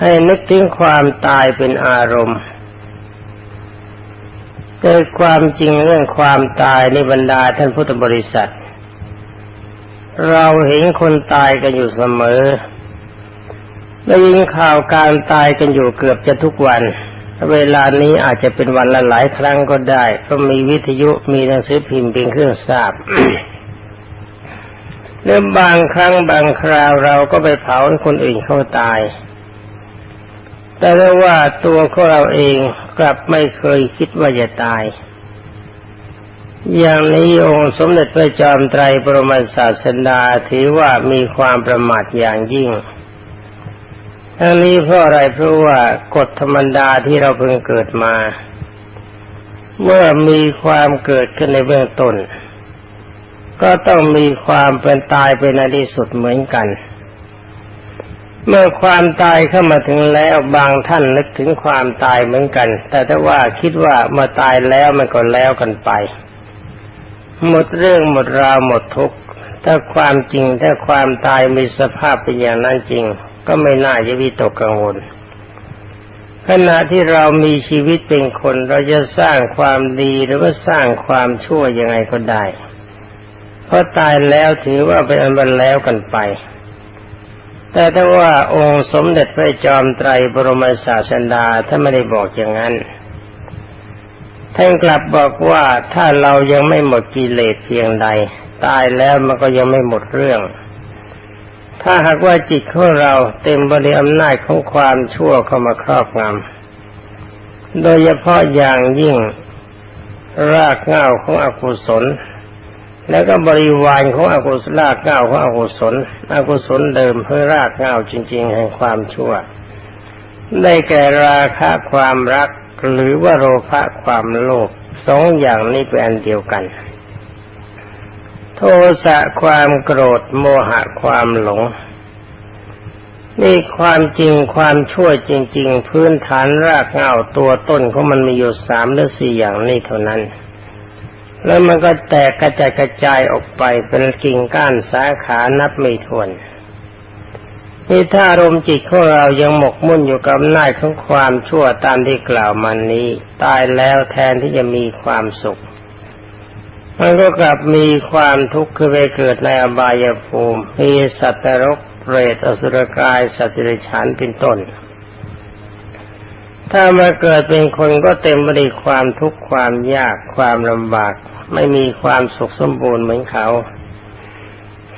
ให้นึกถึงความตายเป็นอารมณ์แต่ความจริงเรื่องความตายในบรรดาท่านพุทธบริษัท เราเห็นคนตายกันอยู่เสมอได้ยินข่าวการตายกันอยู่เกือบจะทุกวัน เวลานี้อาจจะเป็นวันละหลายครั้งก็ได้เพราะมีวิทยุมีหนังสือพิมพ์เป็นเครื่องทราบเรื่องบางครั้งบางคราวเราก็ไปเผาคนอื่นเขาตาย แต่ว่าตัวของเราเองกลับไม่เคยคิดว่าจะตาย อย่างนี้องค์สมเด็จพระจอมไตรปรมศาสดาถือว่ามีความประมาทอย่างยิ่งทั้งนี้เพราะอะไรเพราะว่ากฎธรรมดาที่เราเพิ่งเกิดมา เมื่อมีความเกิดขึ้นในเบื้องต้น ก็ต้องมีความเป็นตายเป็นในที่สุดเหมือนกัน เมื่อความตายเข้ามาถึงแล้วบางท่านนึกถึงความตายเหมือนกัน แต่ถ้าว่าคิดว่าเมื่อตายแล้วมันก็แล้วกันไป หมดเรื่องหมดราวหมดทุกข์ถ้าความจริงถ้าความตายมีสภาพเป็นอย่างนั้นจริง ก็ไม่น่าจะวิตกกังวลขณะที่เรามีชีวิตเป็นคนเราจะสร้างความดีหรือว่าสร้างความชั่วยังไงก็ได้ เพราะตายแล้วถือว่าเป็นอันบันแล้วกันไป แต่ถ้าว่าองค์สมเด็จพระจอมไตรบรมศาสดาถ้านไม่ได้บอกอย่างนั้น ท่านกลับบอกว่าถ้าเรายังไม่หมดกิเลสเพียงใด ตายแล้วมันก็ยังไม่หมดเรื่อง ถ้าหากว่าจิตของเราเต็มบริอำนาจของความชั่วเข้ามาครอบงำโดยเฉพาะอย่างยิ่งรากเหง้าของอกุศล แล้วก็บริวารของอกุศลรากเหง้าของอกุศลอกุศลเดิมเพื่อรากเง้าจริง ๆ แห่งความชั่ว ได้แก่ราคะความรักหรือว่าโลภะความโลภสองอย่างนี้เป็นอันเดียวกัน โทสะความโกรธโมหะความหลงนี่ความจริงความชั่วจริง ๆ พื้นฐานรากเหง้าตัวต้นของมันมีอยู่สามหรือสี่อย่างนี้เท่านั้น แล้วมันก็แตกกระจายกระจายออกไปเป็นกิ่งก้านสาขานับไม่ถ้วนนี่ถ้าอารมณ์จิตของเรายังหมกมุ่นอยู่กับนาจของความชั่วตามที่กล่าวมานี้ ตายแล้วแทนที่จะมีความสุข มันก็กลับมีความทุกข์คือไปเกิดในอบายภูมิมีสัตว์นรกเปรตอสุรกายสัตว์ดิฉันเป็นต้น ถ้ามาเกิดเป็นคนก็เต็มไปด้วยความทุกข์ความยากความลำบาก ไม่มีความสุขสมบูรณ์เหมือนเขา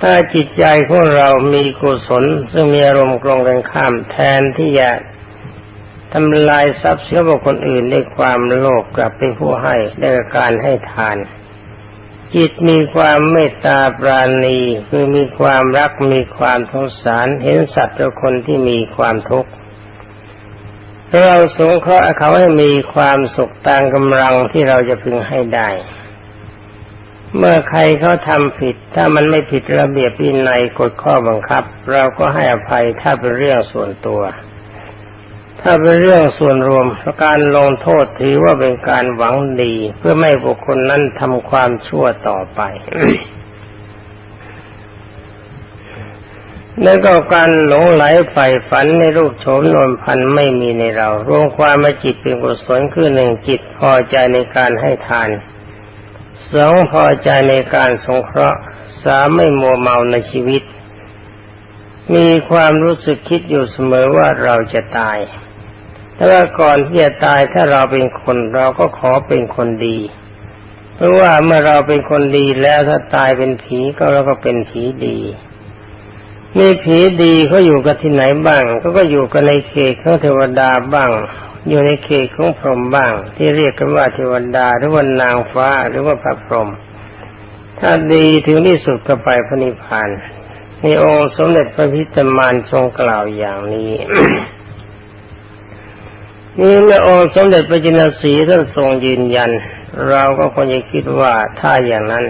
ถ้าจิตใจของเรามีกุศลซึ่งมีอารมณ์กลงกันข้ามแทนที่จะทำลายทรัพย์สินของคนอื่นด้วยความโลภกลับเป็นผู้ให้ด้วยการให้ทาน จิตมีความเมตตาปราณีคือมีความรักมีความสงสารเห็นสัตว์และคนที่มีความทุกข์ เราสงเคราะห์เขาให้มีความสุขตามกำลังที่เราจะพึงให้ได้ เมื่อใครเขาทำผิด ถ้ามันไม่ผิดระเบียบวินัยกฎข้อบังคับ เราก็ให้อภัยถ้าเป็นเรื่องส่วนตัว ถ้าเป็นเรื่องส่วนรวมการลงโทษถือว่าเป็นการหวังดี เพื่อไม่บุคคลนั้นทำความชั่วต่อไป แล้วก็การหลงไหลใฝ่ฝันในรูปโฉมนวลพันไม่มีในเรา รวมความมาจิตเป็นกุศลคือหนึ่งจิตพอใจในการให้ทานสองพอใจในการสงเคราะห์สามไม่มัวเมาในชีวิต มีความรู้สึกคิดอยู่เสมอว่าเราจะตายแต่ว่าก่อนที่จะตายถ้าเราเป็นคนเราก็ขอเป็นคนดี เพราะว่าเมื่อเราเป็นคนดีแล้วถ้าตายเป็นผีก็เราก็เป็นผีดี มีผีดีเขาอยู่กันที่ไหนบ้างก็ก็อยู่กันในเขตของเทวดาบ้าง อยู่ในเขตของพรหมบ้าง ที่เรียกกันว่าเทวดาหรือว่านางฟ้าหรือว่าพระพรหมถ้าดีถึงที่สุดก็ไปพระนิพพานในองค์สมเด็จพระพิตรมานทรงกล่าวอย่างนี้นี่เมื่อองค์สมเด็จพระจินสีท่านทรงยืนยัน เราก็ควรจะคิดว่าถ้าอย่างนั้น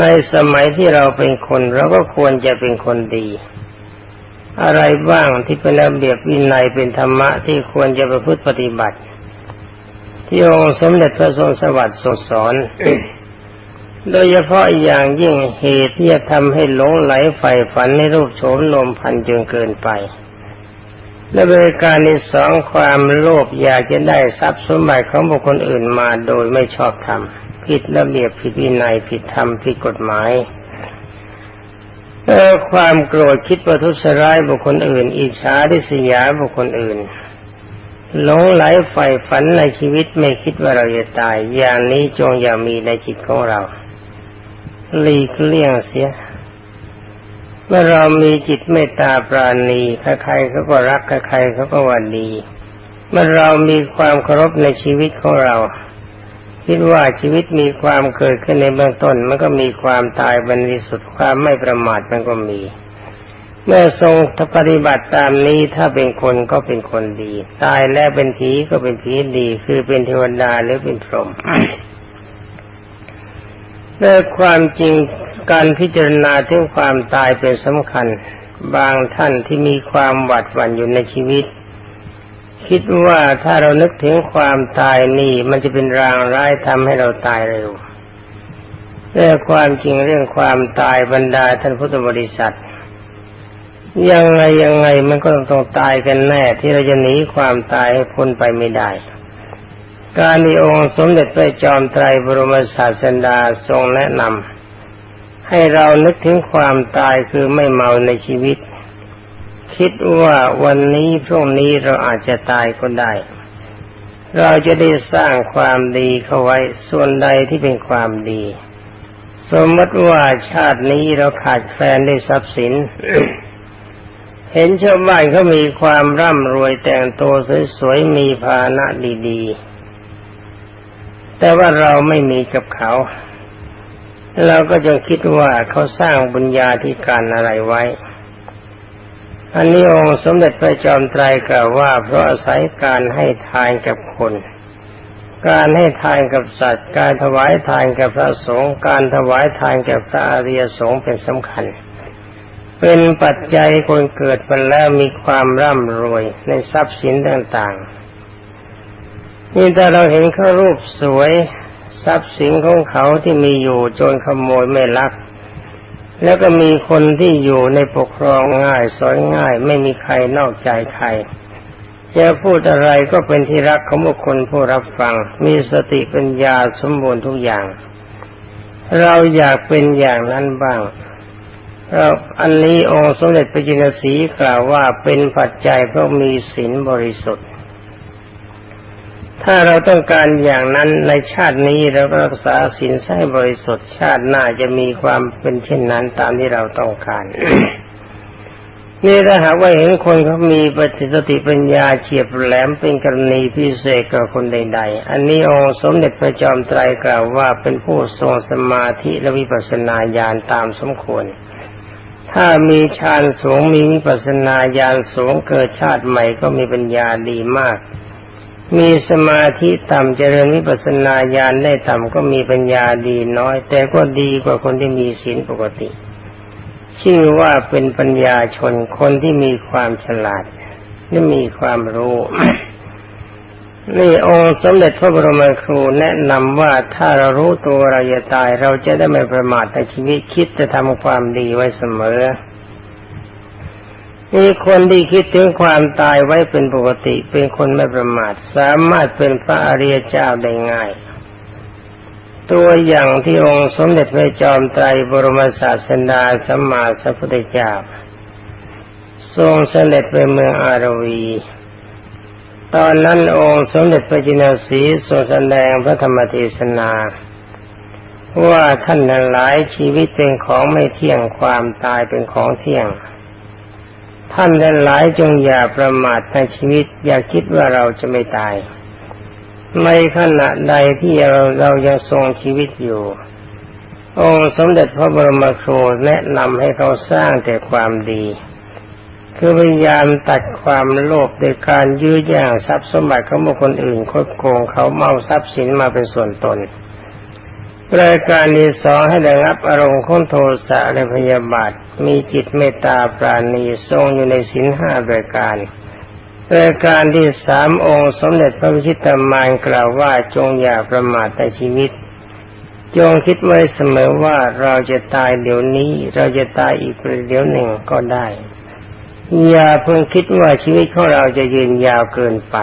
ในสมัยที่เราเป็นคนเราก็ควรจะเป็นคนดี อะไรบ้างที่เป็นระเบียบวินัยเป็นธรรมะที่ควรจะประพฤติปฏิบัติ ที่องค์สมเด็จพระทรงสวัสดิ์ทรงสอนโดยเฉพาะอย่างยิ่งเหตุที่จะทำให้หลงไหลใฝ่ฝันในรูปโฉมนมพันจนเกินไป และบริการที่สองความโลภอยากจะได้ทรัพย์สมบัติของบุคคลอื่นมาโดยไม่ชอบธรรม ผิดระเบียบผิดวินัยผิดธรรมผิดกฎหมายเออความโกรธคิดประทุษร้ายบุคคลอื่น อิจฉาริษยาบุคคลอื่นหลงไหลใฝ่ฝันในชีวิตไม่คิดว่าเราจะตาย อย่างนี้จงอย่ามีในจิตของเราหลีกเลี่ยงเสียเมื่อเรามีจิตเมตตาปราณีใครๆเขาก็รักใครๆเขาก็ว่าดี เมื่อเรามีความเคารพในชีวิตของเรา คิดว่าชีวิตมีความเกิดขึ้นในเบื้องต้น มันก็มีความตายบรรลิสุดความไม่ประมาทมันก็มี เมื่อทรงปฏิบัติตามนี้ถ้าเป็นคนก็เป็นคนดี ตายแล้วเป็นผีก็เป็นผีดี คือเป็นเทวดาหรือเป็นพรหมด้วยความจริงการพิจารณาถึงความตายเป็นสำคัญ บางท่านที่มีความหวาดหวั่นอยู่ในชีวิต คิดว่าถ้าเรานึกถึงความตายนี่มันจะเป็นรางร้ายทำให้เราตายเร็วแต่ความจริงเรื่องความตายบรรดาท่านพุทธบริษัท ยังไงยังไงมันก็ต้องตายกันแน่ที่เราจะหนีความตายให้พ้นไปไม่ได้ การมีองค์สมเด็จพระจอมไตรบรมศาสดาทรงแนะนำให้เรานึกถึงความตายคือไม่เมาในชีวิต คิดว่าวันนี้พรุ่งนี้เราอาจจะตายก็ได้ เราจะได้สร้างความดีเข้าไว้ส่วนใดที่เป็นความดี สมมติว่าชาตินี้เราขาดแคลนด้วยทรัพย์สิน เห็นชาวบ้านเขามีความร่ำรวยแต่งตัวสวยๆมีภานะดีๆ แต่ว่าเราไม่มีกับเขา เราก็จะคิดว่าเขาสร้างบุญญาธิการอะไรไว้ อันนี้องค์สมเด็จพระจอมไตรกล่าวว่า เพราะอาศัยการให้ทานกับคน การให้ทานกับสัตว์ การถวายทานกับพระสงฆ์การถวายทานกับพระอริยสงฆ์เป็นสำคัญ เป็นปัจจัยคนเกิดมาแล้วมีความร่ำรวยในทรัพย์สินต่างๆ นี่แต่เราเห็นเขารูปสวยทรัพย์สินของเขาที่มีอยู่โจรขโมยไม่ลัก แล้วก็มีคนที่อยู่ในปกครองง่ายสอยง่าย ไม่มีใครนอกใจใครจะพูดอะไรก็เป็นที่รักของบุคคลผู้รับฟัง มีสติปัญญาสมบูรณ์ทุกอย่าง เราอยากเป็นอย่างนั้นบ้างเราอันนี้องค์สมเด็จพระจินสีกล่าวว่าเป็นปัจจัยเพราะมีศีลบริสุทธิ์ ถ้าเราต้องการอย่างนั้นในชาตินี้เราก็รักษาศีลให้บริสุทธิ์ชาติหน้าจะมีความเป็นเช่นนั้นตามที่เราต้องการนี่ถ้าหากว่าเห็นคนเขามีปฏิสติปัญญาเฉียบแหลมเป็นกรณีพิเศษกับคนใด ๆ อันนี้องค์สมเด็จพระจอมไตรกล่าวว่าเป็นผู้ทรงสมาธิและวิปัสสนาญาณตามสมควร ถ้ามีฌานสูงมีวิปัสสนาญาณสูงเกิดชาติใหม่ก็มีปัญญาดีมาก มีสมาธิต่ำเจริญวิปัสนาญาณได้ต่ำก็มีปัญญาดีน้อย แต่ก็ดีกว่าคนที่มีศีลปกติ ชื่อว่าเป็นปัญญาชนคนที่มีความฉลาดและมีความรู้นี่องค์สมเด็จพระบรมครูแนะนำว่าถ้าเรารู้ตัวเราจะตาย เราจะได้ไม่ประมาทในชีวิตคิดจะทำความดีไว้เสมอ มีคนที่คิดถึงความตายไว้เป็นปกติ เป็นคนไม่ประมาท สามารถเป็นพระอริยเจ้าได้ง่าย ตัวอย่างที่องค์สมเด็จพระจอมไตรบรมศาสดาสัมมาสัพพุทธเจ้า ทรงเสด็จไปเมืองอารวี ตอนนั้นองค์สมเด็จพระจินสีทรงแสดงพระธรรมเทศนาว่าท่านนั้นหลายชีวิตเป็นของไม่เที่ยงความตายเป็นของเที่ยง ท่านหลายจงอย่าประมาทในชีวิต อย่าคิดว่าเราจะไม่ตาย ในขณะใดที่เราเรายังทรงชีวิตอยู่ องค์สมเด็จพระบรมครูแนะนำให้เขาสร้างแต่ความดี คือพยายามตัดความโลภโดยการยื้อแย่งทรัพย์สมบัติของบุคคลอื่นคดโกงเขาเมาทรัพย์สินมาเป็นส่วนตน รายการที่สองให้ได้รับอารมณ์ของโทสะและพยาบาท มีจิตเมตตาปราณีทรงอยู่ในสินห้ารายการรายการที่สามองค์สมเด็จพระวิชิตามานกล่าวว่าจงอย่าประมาทในชีวิต จงคิดไว้เสมอว่าเราจะตายเดี๋ยวนี้ เราจะตายอีกประเดี๋ยวหนึ่งก็ได้ อย่าเพิ่งคิดว่าชีวิตของเราจะยืนยาวเกินไป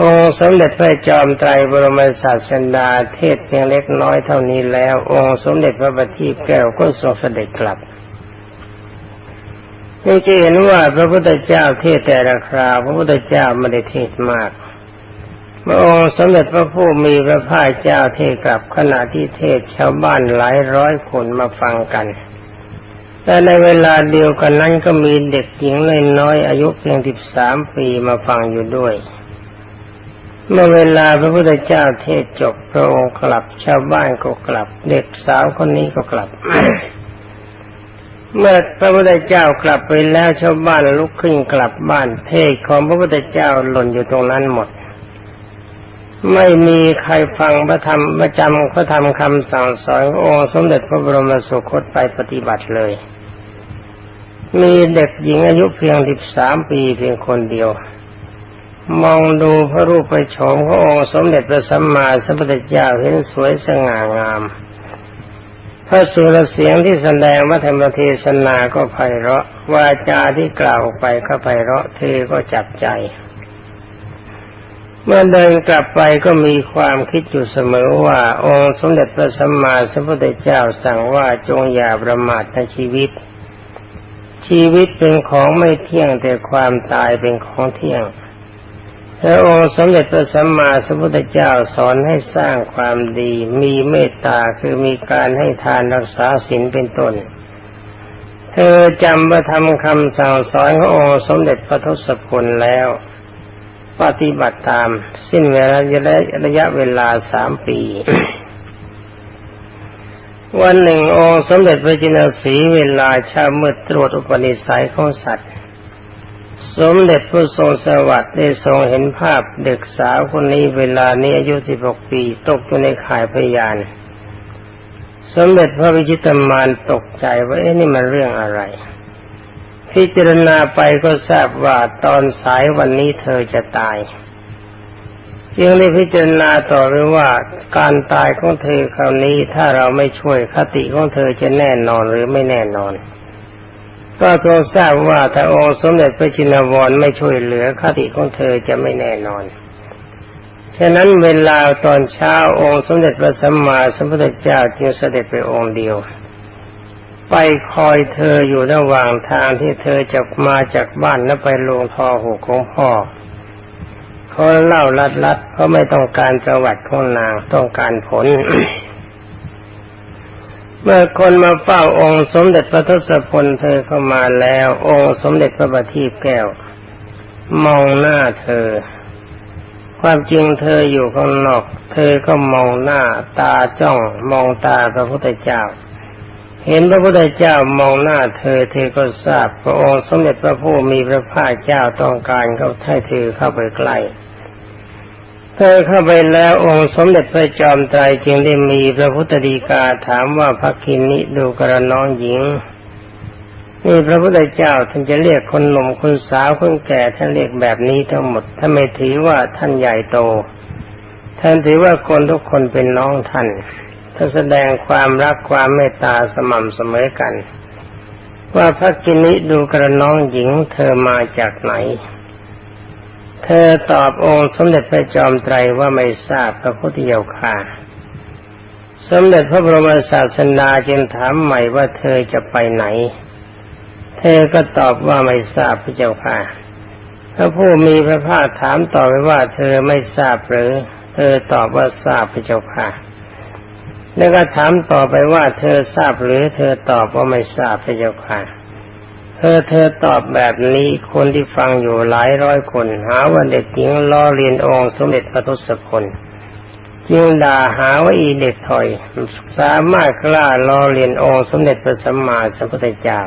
องค์สมเด็จพระจอมไตรบรมศาสดาเทศเพียงเล็กน้อยเท่านี้แล้ว องค์สมเด็จพระบัณฑิตแก้วก็ทรงเสด็จกลับนี่จะเห็นว่าพระพุทธเจ้าเทศแต่ละคราวพระพุทธเจ้าไม่ได้เทศมากพระองค์สมเด็จพระผู้มีพระภาคเจ้าเทศกลับขณะที่เทศชาวบ้านหลายร้อยคนมาฟังกัน แต่ในเวลาเดียวกันนั้นก็มีเด็กหญิงเล็กน้อยอายุเพียงสิบสามปีมาฟังอยู่ด้วย เมื่อเวลาพระพุทธเจ้าเทศจบพระองค์กลับชาวบ้านก็กลับ เด็กสาวคนนี้ก็กลับ เมื่อพระพุทธเจ้ากลับไปแล้วชาวบ้านลุกขึ้นกลับบ้าน เทศของพระพุทธเจ้าหล่นอยู่ตรงนั้นหมด ไม่มีใครฟังพระธรรมประจำพระธรรมคำสั่งสอนององค์สมเด็จพระบรมสุคตไปปฏิบัติเลย มีเด็กหญิงอายุเพียงสิบสามปีเพียงคนเดียว มองดูพระรูปประชมขององค์สมเด็จพระสัมมาสัมพุทธเจ้าเห็นสวยสง่างาม พระสุรเสียงที่แสดงวัฒนเทศนาก็ไพเราะวาจาที่กล่าวไปก็ไพเราะเธอก็จับใจ เมื่อเดินกลับไปก็มีความคิดอยู่เสมอว่าองค์สมเด็จพระสัมมาสัมพุทธเจ้าสั่งว่าจงอย่าประมาทในชีวิต ชีวิตเป็นของไม่เที่ยงแต่ความตายเป็นของเที่ยง พระองค์สมเด็จพระสัมมาสัมพุทธเจ้าสอนให้สร้างความดี มีเมตตาคือมีการให้ทานรักษาศีลเป็นต้น เธอจำประทำคำสั่งสอนขององค์สมเด็จพระทศพลแล้ว ปฏิบัติตามสิ้นเวลาระยะเวลาสามปี วันหนึ่งองค์สมเด็จพระจินสีเวลาเช้ามืดตรวจอุปนิสัยของสัตว์ สมเด็จพระทรงสวัสดิ์ได้ทรงเห็นภาพเด็กสาวคนนี้เวลานี้อายุสิบหกปีตกอยู่ในข่ายพยาน สมเด็จพระวิชิตมารตกใจว่าเอ๊ะนี่มันเรื่องอะไร พิจารณาไปก็ทราบว่าตอนสายวันนี้เธอจะตายจึงได้พิจารณาต่อไปว่าการตายของเธอคราวนี้ถ้าเราไม่ช่วยคติของเธอจะแน่นอนหรือไม่แน่นอน ก็ทรงทราบว่าถ้าองค์สมเด็จพระจินวรไม่ช่วยเหลือคติของเธอจะไม่แน่นอน ฉะนั้นเวลาตอนเช้าองค์สมเด็จพระสัมมาสัมพุทธเจ้าจึงเสด็จไปองค์เดียว ไปคอยเธออยู่ระหว่างทางที่เธอจะมาจากบ้านแล้วไปลงทอหูของพ่อเขาเล่าลัดลัดเพราไม่ต้องการประวัติของนางต้องการผล เมื่อคนมาเฝ้าองค์สมเด็จพระทศพลเธอเข้ามาแล้ว องค์สมเด็จพระบัณฑิตแก้ว มองหน้าเธอ ความจริงเธออยู่ข้างนอก เธอก็มองหน้าตาจ้องมองตาพระพุทธเจ้า เห็นพระพุทธเจ้ามองหน้าเธอ เธอก็ทราบพระองค์สมเด็จพระผู้มีพระภาคเจ้าต้องการเขาให้เธอเข้าไปใกล้ เธอเข้าไปแล้วองค์สมเด็จพระจอมไตรจึงได้มีพระพุทธดีกาถามว่าพระคินนิดูกระน้องหญิงนี่พระพุทธเจ้าท่านจะเรียกคนหนุ่มคนสาวคนแก่ท่านเรียกแบบนี้ทั้งหมดถ้าไม่ถือว่าท่านใหญ่โต ท่านถือว่าคนทุกคนเป็นน้องท่านท่านแสดงความรักความเมตตาสม่ำเสมอกัน ว่าพระกินิดูกระน้องหญิงเธอมาจากไหน เธอตอบองค์สมเด็จพระจอมไตรว่าไม่ทราบพระพุทธเจ้าค่ะ สมเด็จพระบรมศาสนาจึงถามใหม่ว่าเธอจะไปไหน เธอก็ตอบว่าไม่ทราบพระเจ้าค่ะ พระผู้มีพระภาคถามต่อไปว่าเธอไม่ทราบหรือ เธอตอบว่าทราบพระเจ้าค่ะแล้วก็ถามต่อไปว่าเธอทราบหรือ เธอตอบว่าไม่ทราบพระเจ้าค่ะ เธอเธอตอบแบบนี้คนที่ฟังอยู่หลายร้อยคน หาว่าเด็กหญิงล้อเลียนองค์สมเด็จพระทศพลจึงด่าหาว่าอีเด็กถอย สามารถกล้าล้อเลียนองค์สมเด็จพระสัมมาสัมพุทธเจ้า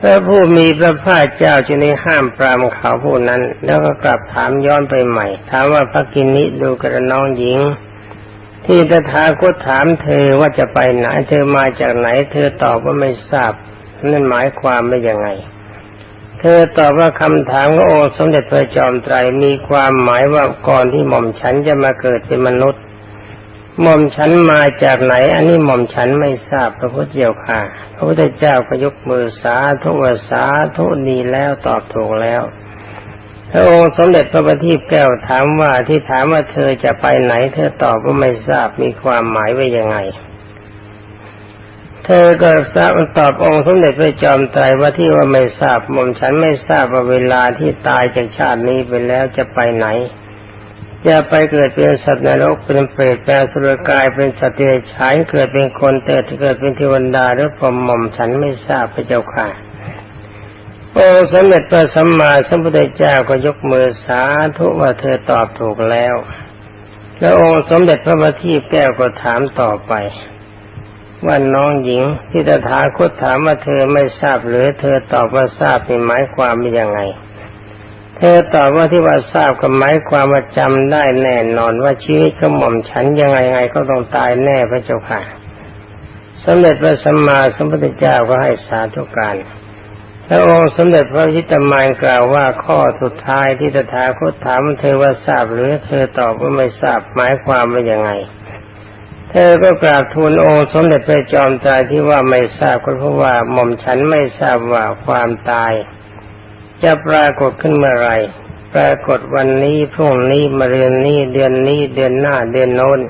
พระผู้มีพระภาคเจ้าจึงได้ห้ามปรามเขาผู้นั้น แล้วก็กลับถามย้อนไปใหม่ ถามว่าพระกินนิดูกระน้องหญิง ที่ตถาคตถามเธอว่าจะไปไหนเธอมาจากไหน เธอตอบว่าไม่ทราบ นั่นหมายความว่ายังไง เธอตอบว่าคำถามขององค์สมเด็จพระจอมไตรมีความหมายว่าก่อนที่หม่อมฉันจะมาเกิดเป็นมนุษย์ หม่อมฉันมาจากไหน อันนี้หม่อมฉันไม่ทราบพระพุทธเจ้าค่ะ พระพุทธเจ้าก็ยกมือสาธุสาธุดีแล้วตอบถูกแล้วพระองค์สมเด็จพระบัณฑิตแก้วถามว่าที่ถามว่าเธอจะไปไหน เธอตอบว่าไม่ทราบมีความหมายว่ายังไง เธอก็ทราบตอบองค์สมเด็จพระจอมไตรว่าที่ว่าไม่ทราบหม่อมฉันไม่ทราบว่าเวลาที่ตายจากชาตินี้ไปแล้วจะไปไหน จะไปเกิดเป็นสัตว์นรกเป็นเปรตเป็นสุรกายเป็นสัตว์เดรัจฉานเกิดเป็นคนเติดเกิดเป็นเทวดาหรือพรหมหม่อมฉันไม่ทราบพระเจ้าค่ะองค์สมเด็จพระสัมมาสัมพุทธเจ้าก็ยกมือสาธุว่าเธอตอบถูกแล้ว แล้วองค์สมเด็จพระบัณฑิตแก้วก็ถามต่อไป ว่าน้องหญิงที่ตถาคตถามว่าเธอไม่ทราบหรือเธอตอบว่าทราบนี่หมายความว่ายังไง เธอตอบว่าที่ว่าทราบก็หมายความว่าจำได้แน่นอนว่าชีวิตของหม่อมฉันยังไงไงก็ต้องตายแน่พระเจ้าค่ะสมเด็จพระสัมมาสัมพุทธเจ้าก็ให้สาธุการแล้วองค์สมเด็จพระพิตามานกล่าวว่าข้อสุดท้ายที่ตถาคตถามเธอว่าทราบหรือเธอตอบว่าไม่ทราบหมายความว่ายังไง เธอก็กราบทูลองค์สมเด็จพระจอมไตรที่ว่าไม่ทราบก็เพราะว่าหม่อมฉันไม่ทราบว่าความตาย จะปรากฏขึ้นเมื่อไรปรากฏวันนี้พรุ่งนี้มะรืนนี้เดือนนี้เดือนหน้าเดือนโน้น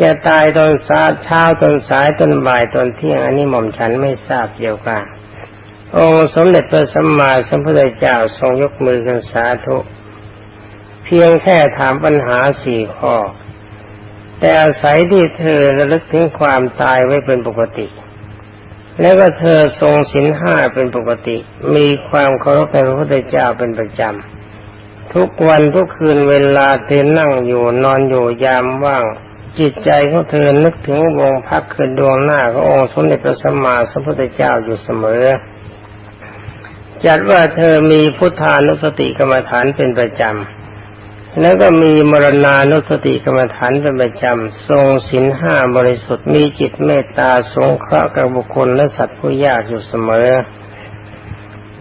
จะตายตอนสาเช้าตอนสายตอนบ่ายตอนเที่ยงอันนี้หม่อมฉันไม่ทราบเดียวกันองค์สมเด็จพระสัมมาสัมพุทธเจ้าทรงยกมือกันสาธุ เพียงแค่ถามปัญหาสี่ข้อ แต่อาศัยที่เธอระลึกถึงความตายไว้เป็นปกติ แล้วก็เธอทรงศีลห้าเป็นปกติ มีความเคารพในพระพุทธเจ้าเป็นประจำ ทุกวันทุกคืนเวลาเธอนั่งอยู่นอนอยู่ยามว่าง จิตใจของเธอนึกถึงวงพักคืนดวงหน้าขององค์สมเด็จพระสัมมาสัมพุทธเจ้าอยู่เสมอ จัดว่าเธอมีพุทธานุสติกรรมฐานเป็นประจำ แล้วก็มีมรณานุสติกรรมฐานเป็นประจำทรงศีลห้าบริสุทธิ์มีจิตเมตตาสงเคราะห์กับบุคคลและสัตว์ผู้ยากอยู่เสมอ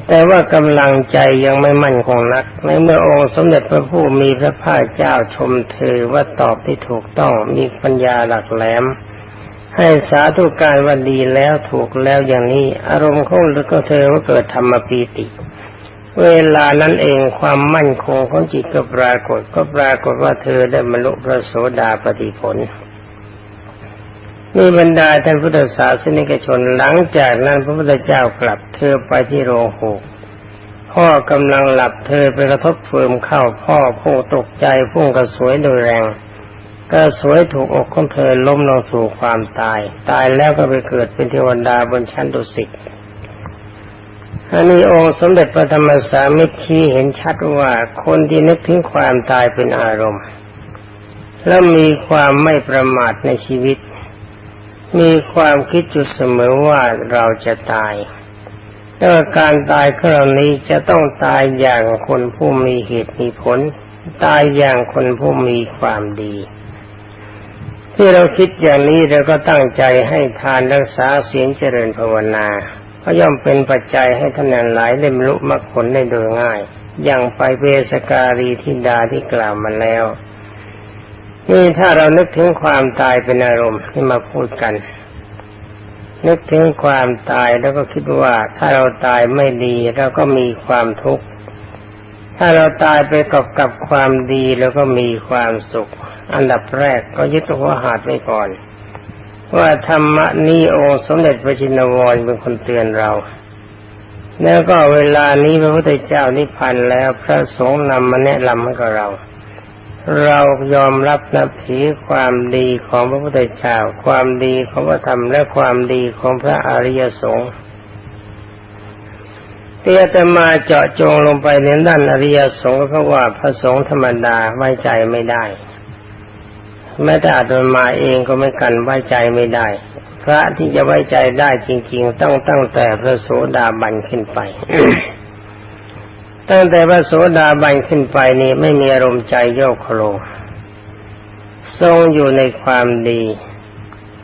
แต่ว่ากำลังใจยังไม่มั่นคงนัก ในเมื่อองค์สมเด็จพระผู้มีพระภาคเจ้าชมเธอว่าตอบที่ถูกต้องมีปัญญาหลักแหลม ให้สาธุการว่าดีแล้วถูกแล้วอย่างนี้ อารมณ์ของก็เธอว่าเกิดธรรมปีติ เวลานั้นเองความมั่นคงของจิตก็ปรากฏก็ปรากฏว่าเธอได้บรรลุพระโสดาปฏิผลนี่บรรดาท่านพุทธศาสนิกชนหลังจากนั้นพระพุทธเจ้ากลับเธอไปที่โรงหูกพ่อกำลังหลับเธอไปกระทบเฟืมเข้าพ่อพุ่งตกใจพุ่งกระสวยโดยแรงกระสวยถูกอกของเธอล้มลงสู่ความตาย ตายแล้วก็ไปเกิดเป็นเทวดาบนชั้นดุสิต อันนี้องค์สมเด็จพระธรรมสามิตรชี้เห็นชัดว่าคนที่นึกถึงความตายเป็นอารมณ์ และมีความไม่ประมาทในชีวิต มีความคิดจุดเสมอว่าเราจะตายแล้วการตายของเรานี้จะต้องตายอย่างคนผู้มีเหตุมีผล ตายอย่างคนผู้มีความดี ที่เราคิดอย่างนี้เราก็ตั้งใจให้ทานรักษาศีลเจริญภาวนา ก็ย่อมเป็นปัจจัยให้ท่านหลายได้บรรลุมรรคผลได้โดยง่าย อย่างไปเวสการีทิดาที่กล่าวมาแล้ว นี่ถ้าเรานึกถึงความตายเป็นอารมณ์ที่มาพูดกัน นึกถึงความตายแล้วก็คิดว่าถ้าเราตายไม่ดีเราก็มีความทุกข์ถ้าเราตายไปกับกับความดีแล้วก็มีความสุข อันดับแรกก็ยึดหัวหาดไว้ก่อน ว่าธรรมะนี้องค์สมเด็จพระจินวรเป็นคนเตือนเรา แล้วก็เวลานี้พระพุทธเจ้านิพพานแล้วพระสงฆ์นำมาแนะนำให้กับเรา เรายอมรับนับถือความดีของพระพุทธเจ้า ความดีของพระธรรมและความดีของพระอริยสงฆ์เตี้ยแต่มาเจาะจงลงไปในด้านอริยสงฆ์เพราะว่าพระสงฆ์ธรรมดาไว้ใจไม่ได้ แม้แต่อาตมาเองก็ไม่กันไว้ใจไม่ได้ พระที่จะไว้ใจได้จริง ๆ ต้องตั้งแต่พระโสดาบันขึ้นไป ตั้งแต่พระโสดาบันขึ้นไปนี่ไม่มีอารมณ์ใจโยกโคลทรงอยู่ในความดี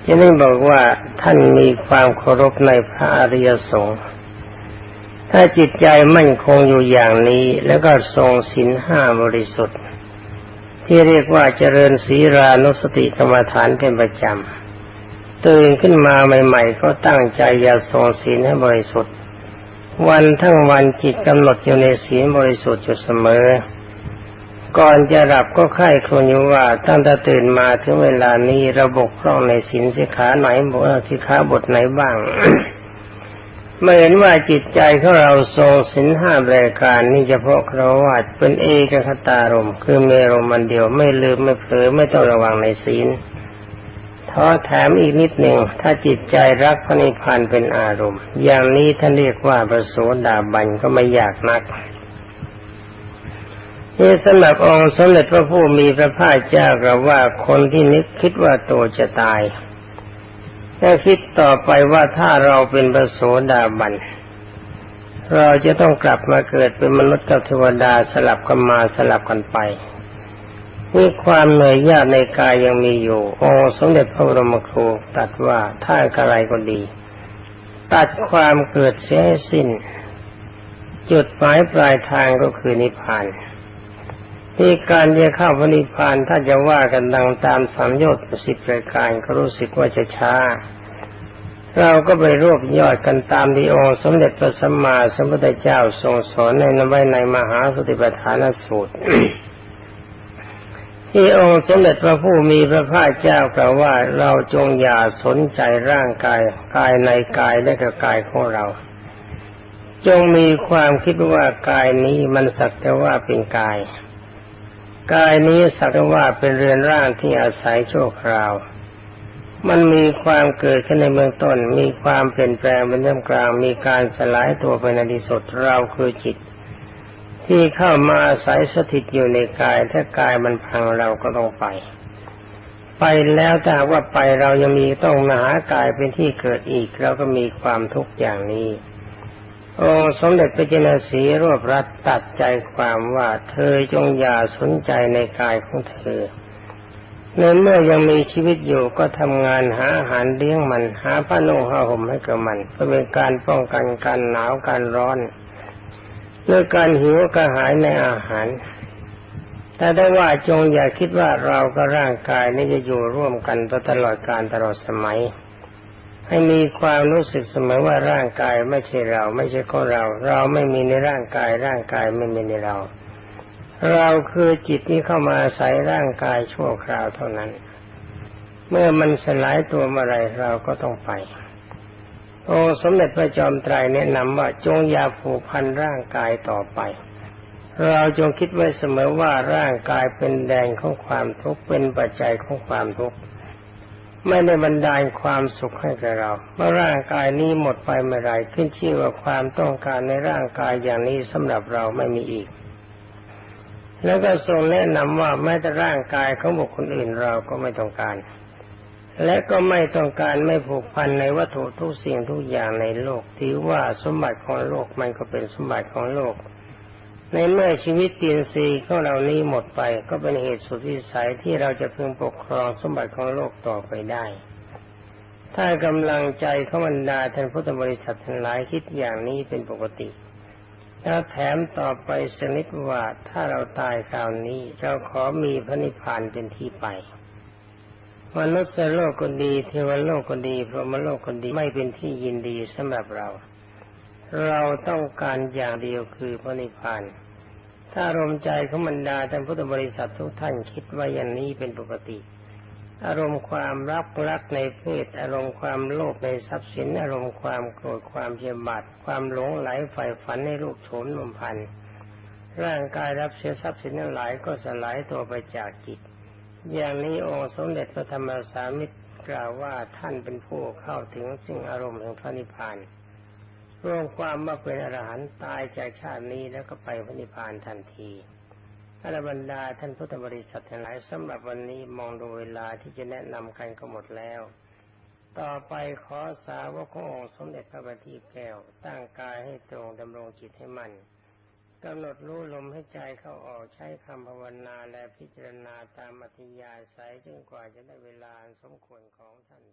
จะนี่บอกว่าท่านมีความเคารพในพระอริยสงฆ์ถ้าจิตใจมั่นคงอยู่อย่างนี้ แล้วก็ทรงศีลห้าบริสุทธิ์ ที่เรียกว่าเจริญศีรานุสติกรรมฐานเป็นประจำตื่นขึ้นมาใหม่ ๆ ก็ตั้งใจอย่าทรงศีลให้บริสุทธิ์ วันทั้งวันจิตกำหนดอยู่ในศีลบริสุทธิ์อยู่เสมอ ก่อนจะหลับก็ค่ายครวญอยู่ว่าตั้งแต่ตื่นมาถึงเวลานี้ระบบพร่องในศีลสิขาไหนบทสิขาบทไหนบ้าง เมื่อเห็นว่าจิตใจของเราทรงสินห้ารายการนี่เฉพาะครวาสเป็นเอกคตารมณ์คือเมรมมันเดียวไม่ลืมไม่เผลอไม่ต้องระวังในศีลท้อแถมอีกนิดหนึ่งถ้าจิตใจรักพระนิพพานเป็นอารมณ์ อย่างนี้ท่านเรียกว่าประโสดาบันก็ไม่ยากนักนี่สำหรับองค์สมเด็จพระผู้มีพระภาคเจ้ากล่าวว่าคนที่นึกคิดว่าตัวจะตาย ถ้าคิดต่อไปว่าถ้าเราเป็นพระโสดาบัน เราจะต้องกลับมาเกิดเป็นมนุษย์กับเทวดาสลับกันมาสลับกันไปมีความเหนื่อยยากในกายยังมีอยู่องค์สมเด็จพระบรมครูตรัสว่าถ้าอะไรก็ดี ตัดความเกิดเสียให้สิ้น จุดหมายปลายทางก็คือนิพพาน ที่การจะเข้าพระนิพพานถ้าจะว่ากันดังตามสัมยศสิบรายการก็รู้สึกว่าจะช้า เราก็ไปรวบยอดกันตามที่องค์สมเด็จพระสัมมาสัมพุทธเจ้าทรงสอนในนไว้ในมหาสติปัฏฐานสูตรที่องค์สมเด็จพระผู้มีพระภาคเจ้ากล่าวว่าเราจงอย่าสนใจร่างกายกายในกายและกับกายของเรา จงมีความคิดว่ากายนี้มันสักแต่ว่าเป็นกาย กายนี้สักว่าเป็นเรือนร่างที่อาศัยชั่วคราว มันมีความเกิดขึ้นในเบื้องต้น มีความเปลี่ยนแปลงเป็นเรื่องกลาง มีการสลายตัวไปในที่สุดเราคือจิต ที่เข้ามาอาศัยสถิตอยู่ในกาย ถ้ากายมันพังเราก็ต้องไป ไปแล้วแต่ว่าไปเรายังมีต้องมาหากายเป็นที่เกิดอีก เราก็มีความทุกข์อย่างนี้ องค์สมเด็จพระเจ้าสีรวบรัดตัดใจความว่าเธอจงอย่าสนใจในกายของเธอในเมื่อยังมีชีวิตอยู่ก็ทำงานหาอาหารเลี้ยงมัน หาผ้านุ่งผ้าห่มให้กับมันเพื่อเป็นการป้องกันการหนาวการร้อนเรื่องการหิวกระหายในอาหาร แต่ได้ว่าจงอย่าคิดว่าเรากับร่างกายนี้จะอยู่ร่วมกันตลอดการตลอดสมัย ให้มีความรู้สึกเสมอว่าร่างกายไม่ใช่เรา ไม่ใช่ของเรา เราไม่มีในร่างกาย ร่างกายไม่มีในเรา เราคือจิตที่เข้ามาอาศัยร่างกายชั่วคราวเท่านั้น เมื่อมันสลายตัวเมื่อไรเราก็ต้องไปองสมเด็จพระจอมไตรแนะนำว่าจงอย่าผูกพันร่างกายต่อไป เราจงคิดไว้เสมอว่าร่างกายเป็นแดงของความทุกข์เป็นปัจจัยของความทุกข์ ไม่ได้บรรดาลความสุขให้แก่เรา เมื่อร่างกายนี้หมดไปเมื่อไรขึ้นชื่อว่าความต้องการในร่างกายอย่างนี้สำหรับเราไม่มีอีก แล้วก็ทรงแนะนำว่าแม้แต่ร่างกายของบุคคลอื่นเราก็ไม่ต้องการ และก็ไม่ต้องการไม่ผูกพันในวัตถุทุกสิ่งทุกอย่างในโลกถือว่าสมบัติของโลกมันก็เป็นสมบัติของโลก ในเมื่อชีวิตตีนซีของเรานี้หมดไป ก็เป็นเหตุสุดวิสัยที่เราจะพึงปกครองสมบัติของโลกต่อไปได้ ถ้ากำลังใจของบรรดาท่านพุทธบริษัททั้งหลายคิดอย่างนี้เป็นปกติแล้วแถมต่อไปสนิทว่าถ้าเราตายคราวนี้ เราขอมีพระนิพพานเป็นที่ไปมนุษย์โลกก็ดีเทวโลกก็ดีพรหมโลกก็ดีไม่เป็นที่ยินดีสำหรับเรา เราต้องการอย่างเดียวคือพระนิพพาน ถ้าอารมณ์ใจของบรรดาท่านพุทธบริษัททุกท่านคิดว่าอย่างนี้เป็นปกติ อารมณ์ความรักรักในเพศ อารมณ์ความโลภในทรัพย์สิน อารมณ์ความโกรธความเพียบาทความหลงไหลใฝ่ฝันในรูปโฉมนมพันร่างกายรับเสียทรัพย์สินทั้งหลายก็สลายตัวไปจากจิต อย่างนี้องค์สมเด็จพระธรรมสามิตรกล่าวว่าท่านเป็นผู้เข้าถึงซึ่งอารมณ์แห่งพระนิพพาน รวมความว่าเป็นอรหันต์ตายจากชาตินี้แล้วก็ไปพระนิพพานทันทีอรบรรดาท่านพุทธบริษัททั้งหลายสำหรับวันนี้มองดูเวลาที่จะแนะนำกันก็หมดแล้ว ต่อไปขอสาวกขององค์สมเด็จพระบัณฑิตแก้ว ตั้งกายให้ตรงดำรงจิตให้มั่นกำหนดรู้ลมให้ใจเข้าออกใช้คำภาวนาและพิจารณาตามอัธยาศัยจนกว่าจะได้เวลาสมควรของท่าน